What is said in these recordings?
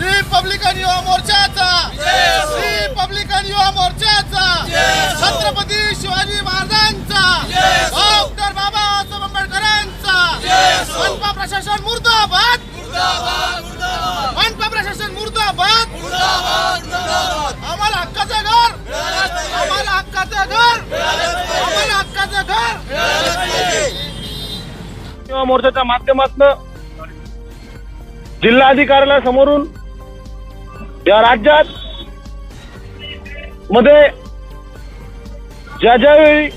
Republican युवा मोर्चाचा Republican युवा मोर्चाचा छत्रपती शिवाजी महाराजांचा डॉक्टर बाबासाहेब आंबेडकरांचा मनपा प्रशासन मुर्दाबाद मनपा प्रशासन मुर्दाबाद आम्हाला हक्काचं घर! आम्हाला हक्काचं घर! आम्हाला हक्काचं घर किंवा मोर्चाच्या माध्यमातून जिल्हाधिकाऱ्याला समोरून या राज्यात मध्ये ज्या ज्यावेळी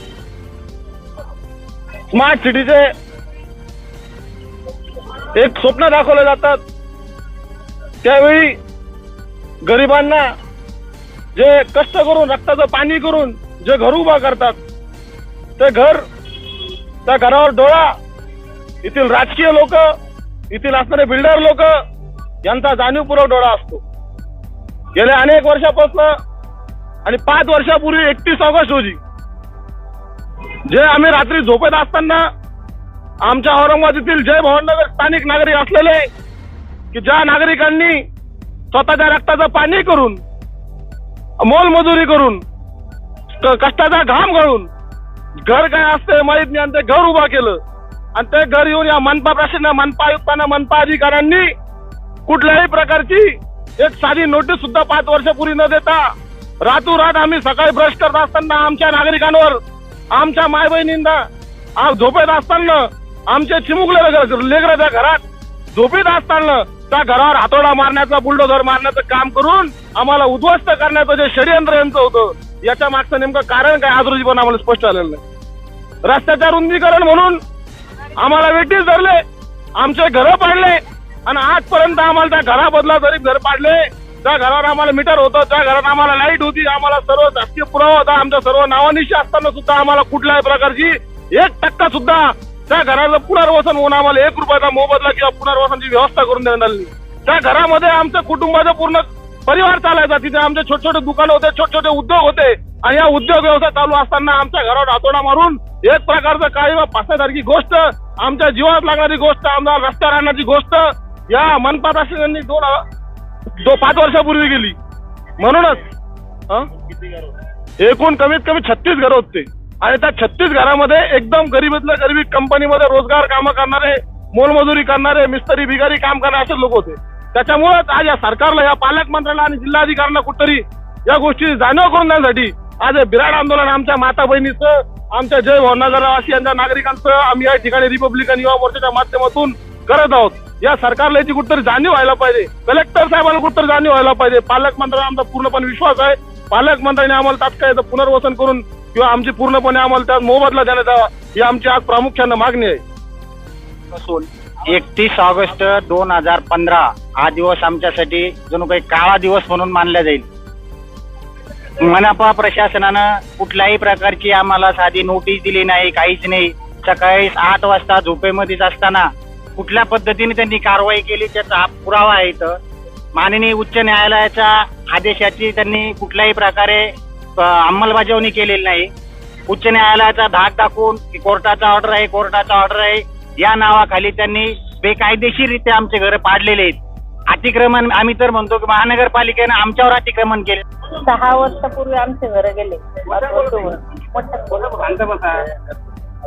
स्मार्ट सिटीचे एक स्वप्न दाखवले जातात त्यावेळी गरिबांना जे कष्ट करून रक्ताचं पाणी करून जे घर उभा करतात ते घर त्या घरावर डोळा येथील राजकीय लोक येथील असणारे बिल्डर लोक यांचा जाणीवपूर्वक डोळा असतो. गेल्या अनेक वर्षापासून आणि पाच वर्षापूर्वी एकतीस ऑगस्ट रोजी जे आम्ही रात्री झोपेत असताना आमच्या औरंगाबाद येथील जय भवननगर स्थानिक नागरिक असलेले की ज्या नागरिकांनी स्वतःच्या रक्ताचं पाणी करून मोलमजुरी करून कष्टाचा घाम घालून घर काय असते माहीत नाही आणि ते घर उभा केलं. आणि ते घर येऊन या मनपा प्रशासन मनपा आयुक्तांना मनपा अधिकाऱ्यांनी कुठल्याही प्रकारची एक साधी नोटीस सुद्धा पाच वर्षापूर्वी न देता रातोरात आम्ही सकाळी ब्रश करत असताना आमच्या नागरिकांवर आमच्या माय बहिणींना झोपेत असताना आमचे चिमुकले लेकराच्या घरात झोपेत असताना त्या घरावर हातोडा मारण्याचा बुलडोझर मारण्याचं काम करून आम्हाला उद्ध्वस्त करण्याचं जे षडयंत्र यांचं होतं याच्या मागचं नेमकं कारण काय आज रोजी पण आम्हाला स्पष्ट आलेलं नाही. रस्त्याच्या रुंदीकरण म्हणून आम्हाला वेटीस धरले. आमचे घर पाडले. आणि आजपर्यंत आम्हाला त्या घराबदला जरी घर पाडले त्या घरावर आम्हाला मीटर होतं त्या घरात आम्हाला लाइट होती आम्हाला सर्व जास्तीय पुरावा होता आमच्या सर्व नावानिशी असताना सुद्धा आम्हाला कुठल्याही प्रकारची एक टक्का सुद्धा त्या घराचं पुनर्वसन होऊन आम्हाला एक रुपयाचा मोबदला किंवा पुनर्वसनची व्यवस्था करून देण्यात आली त्या घरामध्ये आमचं कुटुंबाचं पूर्ण परिवार चालायचा. तिथे आमचे छोटे छोटे दुकान होते छोटे छोटे उद्योग होते. आणि या उद्योग व्यवसाय चालू असताना आमच्या घरावर हातोडा मारून एक प्रकारचं काही फसण्यासारखी गोष्ट आमच्या जीवात लागणारी गोष्ट आमच्या रस्त्यावर आणण्याची गोष्ट या मनपा प्रशासनाने दोन दो पाच वर्षापूर्वी गेली म्हणूनच एकूण कमीत कमी छत्तीस घरं होते. आणि त्या छत्तीस घरामध्ये एकदम गरीबीतल्या गरीबी कंपनीमध्ये रोजगार कामं करणारे मोलमजुरी करणारे मिस्त्री बिगारी काम करणारे असे लोक होते. त्याच्यामुळेच आज या सरकारला या पालकमंत्र्याला आणि जिल्हाधिकाऱ्यांना कुठतरी या गोष्टी जाणीव करून देण्यासाठी आज बिराड आंदोलन आमच्या माता बहिणीचं आमच्या जय भवनगरवासी यांच्या नागरिकांचं आम्ही या ठिकाणी रिपब्लिकन युवा मोर्चाच्या माध्यमातून करत आहोत. या सरकारला याची कुठतरी जाणीव व्हायला पाहिजे. कलेक्टर साहेबांना कुठतरी जाणीव व्हायला पाहिजे. पालकमंत्र्यांना आमचा पूर्णपणे विश्वास आहे. पालकमंत्र्यांनी आम्हाला तात्काळ पुनर्वसन करून किंवा आमची पूर्णपणे आम्हाला त्यात मोबदला देण्यात यावा ही आमची आज प्रामुख्यानं मागणी आहे. असून एकतीस ऑगस्ट दोन हजार पंधरा हा दिवस आमच्यासाठी जणू काही काळा दिवस म्हणून मानला जाईल. मनपा प्रशासनानं कुठल्याही प्रकारची आम्हाला साधी नोटीस दिली नाही काहीच नाही. सकाळी आठ वाजता झोपेमध्येच असताना कुठल्या पद्धतीने त्यांनी कारवाई केली त्याचा पुरावा आहे इथं. माननीय उच्च न्यायालयाच्या आदेशाची त्यांनी कुठल्याही प्रकारे अंमलबजावणी केलेली नाही. उच्च न्यायालयाचा धाक दाखवून की कोर्टाचा ऑर्डर आहे कोर्टाचा ऑर्डर आहे या नावाखाली त्यांनी बेकायदेशीररित्या आमचे घर पाडलेले आहेत. अतिक्रमण आम्ही तर म्हणतो की महानगरपालिकेनं आमच्यावर अतिक्रमण केले. सहा वर्षापूर्वी आमचे घर गेले.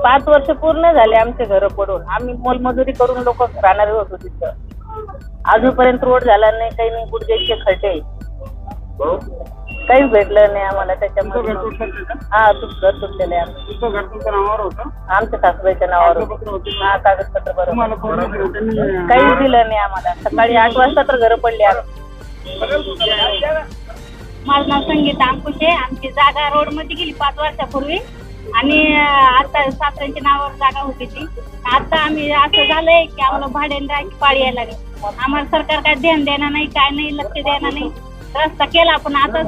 पाच वर्ष पाच पूर्ण झाले आमचे घर पडून. आम्ही मोलमजुरी करून लोक राहणारे होतो तिथं. अजूनपर्यंत रोड झाला नाही काही नाही गुडघ्याचे खड्डे. काहीच भेटलं नाही आम्हाला त्याच्यामध्ये. हा तू घर तुटलेलं आहे आमचं. आमच्या सासूबाईच्या नावावर होतं. हा कागदपत्र बरोबर. काहीच दिलं नाही आम्हाला. सकाळी आठ वाजता तर घर पडले आमची माझं नाव संगीता अंकुशे आमची जागा रोडमध्ये गेली पाच वर्षापूर्वी. आणि अं, आता सासऱ्यांच्या नावावर जागा होती ती. आता आम्ही असं झालंय की आम्हाला भाड्याने राहायची पाळी यायला लागली. आम्हाला सरकार काय ध्यान देणार नाही काय नाही लक्ष देणार नाही. रस्ता केला पण आता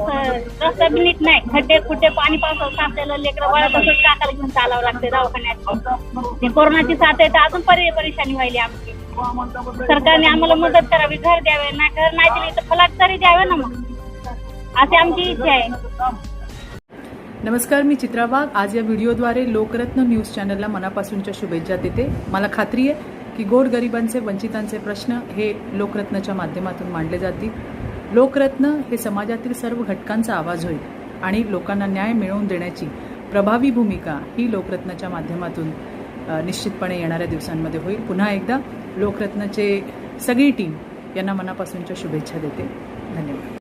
रस्ता बी नीट नाही. खड्डे खुड्डे पाणी पावसात साचलेलं लेकरं वळा तसंच काकाला घेऊन चालावं लागते दवाखान्यात. ते कोरोनाची साथ आहे तर अजून परि परेशानी व्हायली आमची. सरकारने आम्हाला मदत करावी घर द्यावे ना घर नाही दिली तर फलाट तरी द्यावे ना मग. अशी आमची इच्छा आहे. नमस्कार मी चित्रा वाघ. आज या व्हिडिओद्वारे लोकरत्न न्यूज चॅनलला मनापासूनच्या शुभेच्छा देते. मला खात्री आहे की गोरगरिबांचे वंचितांचे प्रश्न हे लोकरत्नच्या माध्यमातून मांडले जातील. लोकरत्न हे समाजातील सर्व घटकांचा आवाज होईल आणि लोकांना न्याय मिळवून देण्याची प्रभावी भूमिका ही लोकरत्नाच्या माध्यमातून निश्चितपणे येणाऱ्या दिवसांमध्ये होईल. पुन्हा एकदा लोकरत्नचे सगळी टीम यांना मनापासूनच्या शुभेच्छा देते. धन्यवाद.